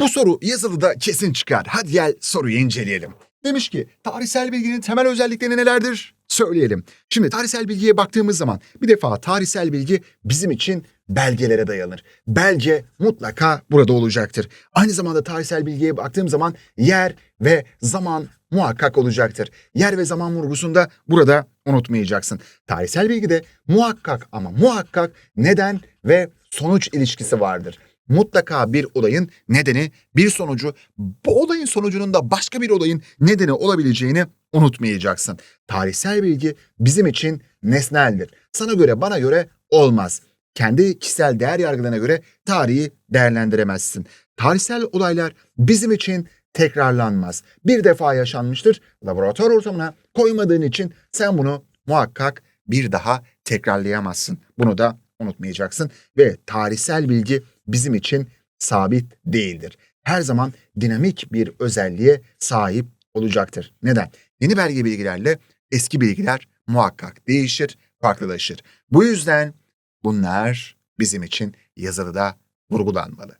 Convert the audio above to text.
Bu soru yazılıda kesin çıkar. Hadi gel soruyu inceleyelim. Demiş ki tarihsel bilginin temel özellikleri nelerdir? Söyleyelim. Şimdi tarihsel bilgiye baktığımız zaman bir defa tarihsel bilgi bizim için belgelere dayanır. Belge mutlaka burada olacaktır. Aynı zamanda tarihsel bilgiye baktığım zaman yer ve zaman muhakkak olacaktır. Yer ve zaman vurgusunda burada unutmayacaksın. Tarihsel bilgide muhakkak ama muhakkak neden ve sonuç ilişkisi vardır. Mutlaka bir olayın nedeni, bir sonucu, bu olayın sonucunun da başka bir olayın nedeni olabileceğini unutmayacaksın. Tarihsel bilgi bizim için nesneldir. Sana göre, bana göre olmaz. Kendi kişisel değer yargılarına göre tarihi değerlendiremezsin. Tarihsel olaylar bizim için tekrarlanmaz. Bir defa yaşanmıştır. Laboratuvar ortamına koymadığın için sen bunu muhakkak bir daha tekrarlayamazsın. Bunu da unutmayacaksın ve tarihsel bilgi bizim için sabit değildir. Her zaman dinamik bir özelliğe sahip olacaktır. Neden? Yeni belge bilgilerle eski bilgiler muhakkak değişir, farklılaşır. Bu yüzden bunlar bizim için yazılıda vurgulanmalı.